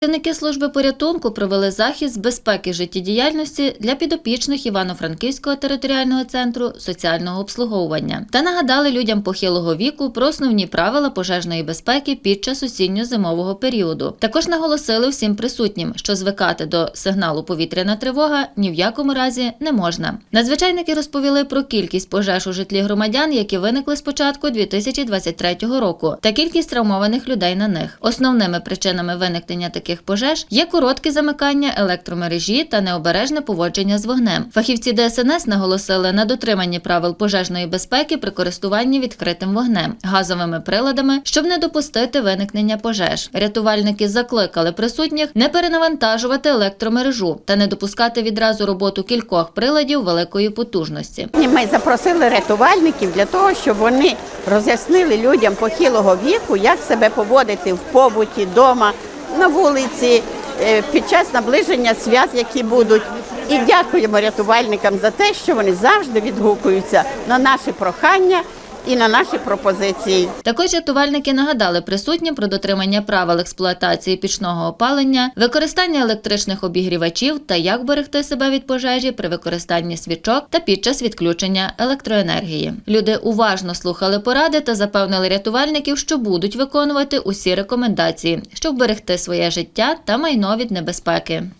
Працівники служби порятунку провели захід з безпеки життєдіяльності для підопічних Івано-Франківського територіального центру соціального обслуговування та нагадали людям похилого віку про основні правила пожежної безпеки під час осінньо-зимового періоду. Також наголосили всім присутнім, що звикати до сигналу повітряна тривога ні в якому разі не можна. Надзвичайники розповіли про кількість пожеж у житлі громадян, які виникли з початку 2023 року, та кількість травмованих людей на них. Основними причинами виникнення таких пожеж є коротке замикання електромережі та необережне поводження з вогнем. Фахівці ДСНС наголосили на дотриманні правил пожежної безпеки при користуванні відкритим вогнем, газовими приладами, щоб не допустити виникнення пожеж. Рятувальники закликали присутніх не перенавантажувати електромережу та не допускати відразу роботу кількох приладів великої потужності. Ми запросили рятувальників для того, щоб вони роз'яснили людям похилого віку, як себе поводити в побуті, вдома, на вулиці, е, під час наближення свят, які будуть. І дякуємо рятувальникам за те, що вони завжди відгукуються на наші прохання і на наші пропозиції. Також рятувальники нагадали присутнім про дотримання правил експлуатації пічного опалення, використання електричних обігрівачів та як берегти себе від пожежі при використанні свічок та під час відключення електроенергії. Люди уважно слухали поради та запевнили рятувальників, що будуть виконувати усі рекомендації, щоб берегти своє життя та майно від небезпеки.